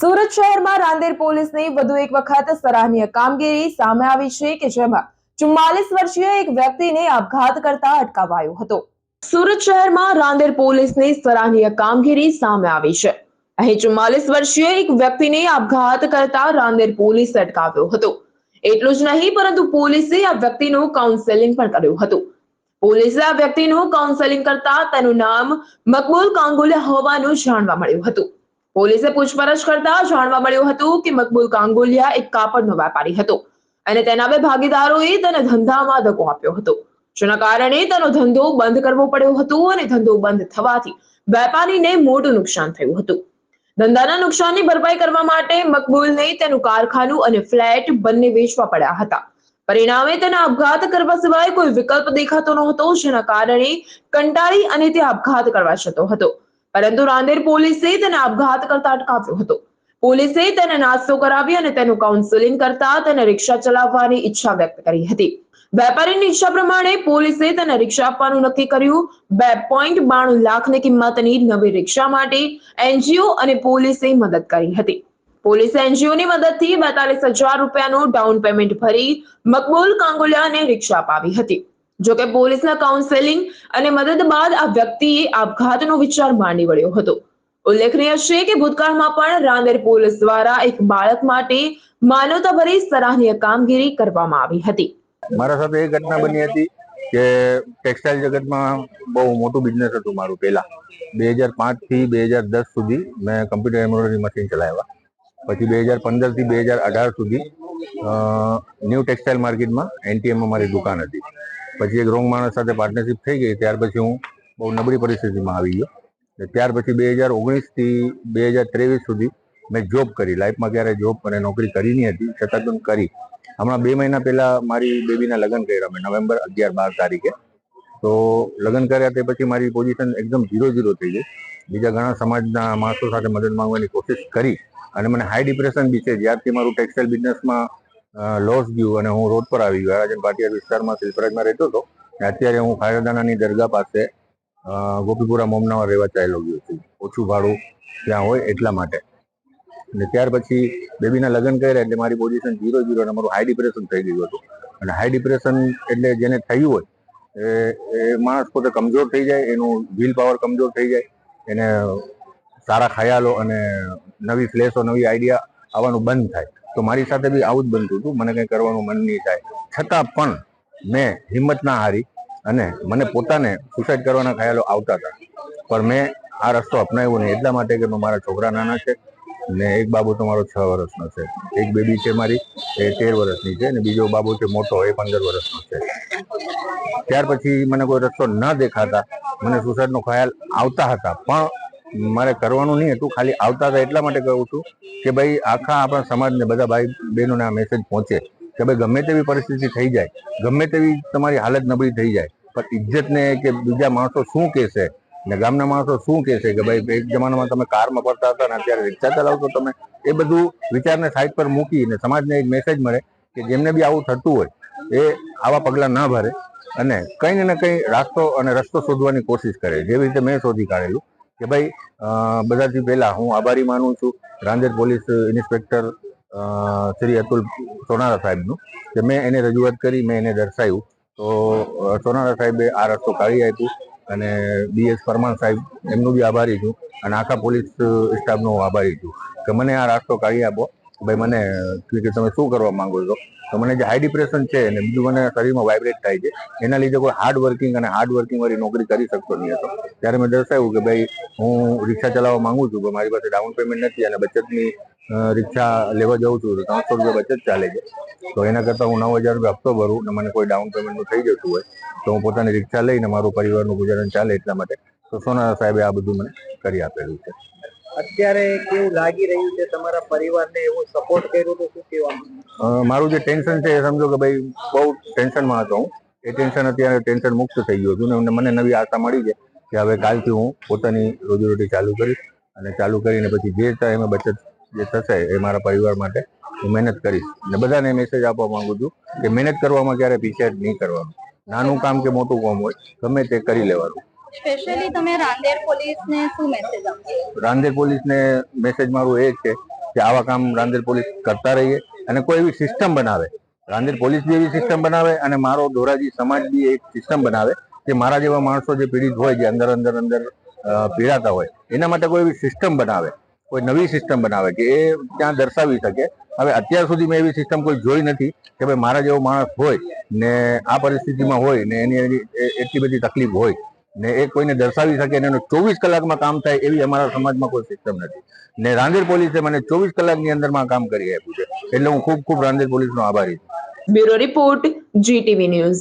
સુરત શહેરમાં રાંદેર પોલીસની વધુ એક વખત સરાહનીય કામગીરી સામે આવી છે કે જેમાં ચુમ્માલીસ વર્ષીય એક વ્યક્તિને આપઘાત કરતા અટકાવાયો હતો. સુરત શહેરમાં રાંદેર પોલીસની સરાહનીય કામગીરી સામે આવી છે. અહીં ચુમ્માલીસ વર્ષીય એક વ્યક્તિને આપઘાત કરતા રાંદેર પોલીસ અટકાવ્યો હતો. એટલું જ નહીં, પરંતુ પોલીસે આ વ્યક્તિનું કાઉન્સેલિંગ પણ કર્યું હતું. પોલીસે આ વ્યક્તિનું કાઉન્સેલિંગ કરતા તેનું નામ મકબૂલ કાંગુલે હોવાનું જાણવા મળ્યું હતું. પોલીસે પૂછપરછ કરતા જાણવા મળ્યું હતું કે મકબૂલ કાંગોલિયા એક કાપડનો વેપારી હતો અને તેના બે ભાગીદારોએ તેને ધંધામાં ધક્કો આપ્યો હતો. જેના કારણે તેનો ધંધો બંધ કરવો પડ્યો હતો અને ધંધો બંધ થવાથી વેપારીને મોટું નુકસાન થયું હતું. ધંધાના નુકસાનની ભરપાઈ કરવા માટે મકબૂલને તેનું કારખાનું અને ફ્લેટ બંને વેચવા પડ્યા હતા. પરિણામે તેને આપઘાત કરવા સિવાય કોઈ વિકલ્પ દેખાતો નહોતો, જેના કારણે કંટાળી અને તે આપઘાત કરવા જતો હતો. પરંતુ રાંદેર પોલીસે તેને આપઘાત કરતા અટકાવ્યો હતો. પોલીસે તેને નાસ્તો કરાવી અને તેનું કાઉન્સેલિંગ કરતા તેને રિક્ષા ચલાવવાની ઈચ્છા વ્યક્ત કરી હતી. વેપારીની ઈચ્છા પ્રમાણે પોલીસે તેને રિક્ષા આપવાનું નક્કી કર્યું. બે પોઈન્ટ બાણું લાખની કિંમતની નવી રિક્ષા માટે એનજીઓ અને પોલીસે મદદ કરી હતી. પોલીસે એનજીઓની મદદથી બેતાલીસ હજાર રૂપિયાનું ડાઉન પેમેન્ટ ભરી મકબૂલ કાંગોલિયાને રિક્ષા અપાવી હતી. જોકે પોલીસના કાઉન્સેલિંગ અને મદદ બાદ આ વ્યક્તિએ આપઘાતનો વિચાર માંડી વળ્યો હતો. ઉલ્લેખનીય છે કે ભૂતકાળમાં પણ રાંદેર પોલીસ દ્વારા એક બાળક માટે માનવતાભરી સરાહનીય કામગીરી કરવામાં આવી હતી. મારા સાથે એ ઘટના બની હતી કે ટેક્સટાઇલ જગતમાં બહુ મોટું બિઝનેસ હતું મારું પહેલા. બે હજાર પાંચથી બે હજાર દસ સુધી મેં કમ્પ્યુટર એમ્બ્રોઇડરી મશીન ચલાવ્યા. પછી બે હજાર પંદરથી બે હજાર અઢાર સુધી ન્યૂ ટેક્સટાઇલ માર્કેટમાં એનટીએમમાં મારી દુકાન હતી. પછી એક રોંગ માણસ સાથે પાર્ટનરશિપ થઈ ગઈ, ત્યાર પછી હું બહુ નબળી પરિસ્થિતિમાં આવી ગયો. ત્યાર પછી બે હજાર ઓગણીસથી બે હજાર ત્રેવીસ સુધી મેં જોબ કરી. લાઈફમાં ક્યારે જોબ અને નોકરી કરી નહીં હતી, છતાં પણ કરી. હમણાં બે મહિના પહેલાં મારી બેબીના લગ્ન કર્યા મેં, નવેમ્બર અગિયાર બાર તારીખે. તો લગ્ન કર્યા તે પછી મારી પોઝિશન એકદમ ઝીરો ઝીરો થઈ ગઈ. બીજા ઘણા સમાજના માણસો સાથે મદદ માંગવાની કોશિશ કરી અને મને હાઈ ડિપ્રેશન બી છે. જ્યારથી મારું ટેક્સટાઇલ બિઝનેસમાં લોસ ગયું અને હું રોડ પર આવી ગયો. રાજન પાટિયા વિસ્તારમાં શિલ્પરાજમાં રહેતો હતો. અત્યારે હું ખાયરદાનાની દરગાહ પાસે ગોપીપુરા મોમનામાં રહેવા ચાલ્યો ગયો છું. ઓછું ભાડું ત્યાં હોય એટલા માટે. અને ત્યાર પછી બેબીના લગ્ન કર્યા એટલે મારી પોઝિશન ઝીરો ઝીરો અને મારું હાઈ ડિપ્રેશન થઈ ગયું હતું. અને હાઈ ડિપ્રેશન એટલે જેને થયું હોય, એ એ માણસ પોતે કમજોર થઈ જાય, એનું વિલ પાવર કમજોર થઈ જાય, એને સારા ખ્યાલો અને નવી ફ્લેશો, નવી આઈડિયા આવવાનું બંધ થાય. તો મારી સાથે બી આવું જ બનતું હતું. મને કંઈ કરવાનું મન નહીં થાય. છતાં પણ મેં હિંમત ના હારી અને મને પોતાને સુસાઇડ કરવાના ખ્યાલો આવતા હતા. પણ મેં આ રસ્તો અપનાવ્યો નહીં. એટલા માટે કે મારા છોકરા નાના છે ને એક બાબુ તો મારો છ વર્ષનો છે. એક બેબી છે મારી, એ તેર વર્ષની છે અને બીજો બાબુ છે મોટો, એ પંદર વર્ષનો છે. ત્યાર પછી મને કોઈ રસ્તો ન દેખાતા. મને સુસાઇડનો ખ્યાલ આવતા હતા. પણ મારે કરવાનું નહીં હતું ખાલી આવતા હતા એટલા માટે કહું છું કે ભાઈ આખા આપણા સમાજને બધા ભાઈ બહેનોને આ મેસેજ પહોંચે કે ભાઈ ગમે તેવી પરિસ્થિતિ થઈ જાય, ગમે તેવી તમારી હાલત નબળી થઈ જાય, પણ ઇજ્જતને કે બીજા માણસો શું કહેશે ને ગામના માણસો શું કહેશે કે ભાઈ એક જમાનામાં તમે કારમાં ફરતા હતા ને અત્યારે રિક્ષા ચલાવતો તમે, એ બધું વિચારને સાઈડ પર મૂકી અને સમાજને એક મેસેજ મળે કે જેમને બી આવું થતું હોય, એ આવા પગલાં ના ભરે અને કંઈ ને કંઈ રાસ્તો અને રસ્તો શોધવાની કોશિશ કરે, જેવી રીતે મેં શોધી કાઢેલું. કે ભાઈ બધાથી પહેલાં હું આભારી માનું છું રાંદેર પોલીસ ઇન્સ્પેક્ટર શ્રી અતુલ સોનારા સાહેબનું કે મેં એને રજૂઆત કરી, મેં એને દર્શાવ્યું. તો સોનારા સાહેબે આ રસ્તો કાઢી આપ્યું અને બીએસ પરમાર સાહેબ, એમનું બી આભારી છું અને આખા પોલીસ સ્ટાફનો હું આભારી છું કે મને આ રસ્તો કાઢી આપો. ભાઈ મને, કે કે તમે શું કરવા માંગો છો? તો મને જે હાઈ ડિપ્રેશન છે અને બીજું મને શરીરમાં વાઇબ્રેટ થાય છે, એના લીધે કોઈ હાર્ડ વર્કિંગ અને હાર્ડ વાળી નોકરી કરી શકતો નહીં હતો. ત્યારે મેં દર્શાવ્યું કે ભાઈ, હું રિક્ષા ચલાવવા માંગુ છું, પણ મારી પાસે ડાઉન પેમેન્ટ નથી અને બચતની રિક્ષા લેવા જાઉં છું તો ત્રણસો રૂપિયા બચત ચાલે છે. તો એના કરતાં હું નવ હજાર રૂપિયા હપ્તો ભરું અને મને કોઈ ડાઉન પેમેન્ટનું થઈ જતું હોય, તો હું પોતાની રિક્ષા લઈને મારું પરિવારનું ગુજરાન ચાલે એટલા માટે. તો સોનારા સાહેબે આ બધું મને કરી આપેલું છે. અત્યારે કેવું લાગી રહ્યું છે તમારા પરિવારને એવો સપોર્ટ કર્યો તો શું કહેવા મારું જે ટેન્શન છે એ સમજો કે ભાઈ બહુ ટેન્શનમાં હતો હું. એ ટેન્શન અત્યારે ટેન્શન મુક્ત થઈ ગયું છું ને મને નવી આશા મળી છે કે હવે કાલથી હું પોતાની રોજીરોટી ચાલુ કરીશ અને ચાલુ કરીને પછી જે ટાઈમે બચત જે થશે એ મારા પરિવાર માટે હું મહેનત કરીશ. અને બધાને મેસેજ આપવા માંગુ છું કે મહેનત કરવામાં ક્યારે પીછે નહીં કરવાનું. નાનું કામ કે મોટું કામ હોય, ગમે તે કરી લેવાનું. સ્પેશિયલી તમે રાંદેર પોલીસને શું મેસેજ આપશો રાંદેર પોલીસને મેસેજ મારું એ છે કે આવા કામ રાંદેર પોલીસ કરતા રહીએ અને કોઈ એવી સિસ્ટમ બનાવે. રાંદેર પોલીસ બી એવી સિસ્ટમ બનાવે અને મારો ધોરાજી સમાજ બી એક સિસ્ટમ બનાવે કે મારા જેવા માણસો જે પીડિત હોય, જે અંદર અંદર અંદર પીડાતા હોય, એના માટે કોઈ એવી સિસ્ટમ બનાવે. કોઈ નવી સિસ્ટમ બનાવે કે એ ત્યાં દર્શાવી શકે. હવે અત્યાર સુધી મેં એવી સિસ્ટમ કોઈ જોઈ નથી કે ભાઈ મારા જેવો માણસ હોય ને આ પરિસ્થિતિમાં હોય ને એની એટલી બધી તકલીફ હોય. ને એ કોઈને દર્શાવી શકે ને એનું ચોવીસ કલાકમાં કામ થાય એવી અમારા સમાજમાં કોઈ સિસ્ટમ નથી. ને રાંદેર પોલીસે મને ચોવીસ કલાકની અંદરમાં કામ કરી આપ્યું છે. એટલે હું ખૂબ ખૂબ રાંદેર પોલીસનો આભારી છું. Bureau report GTV news.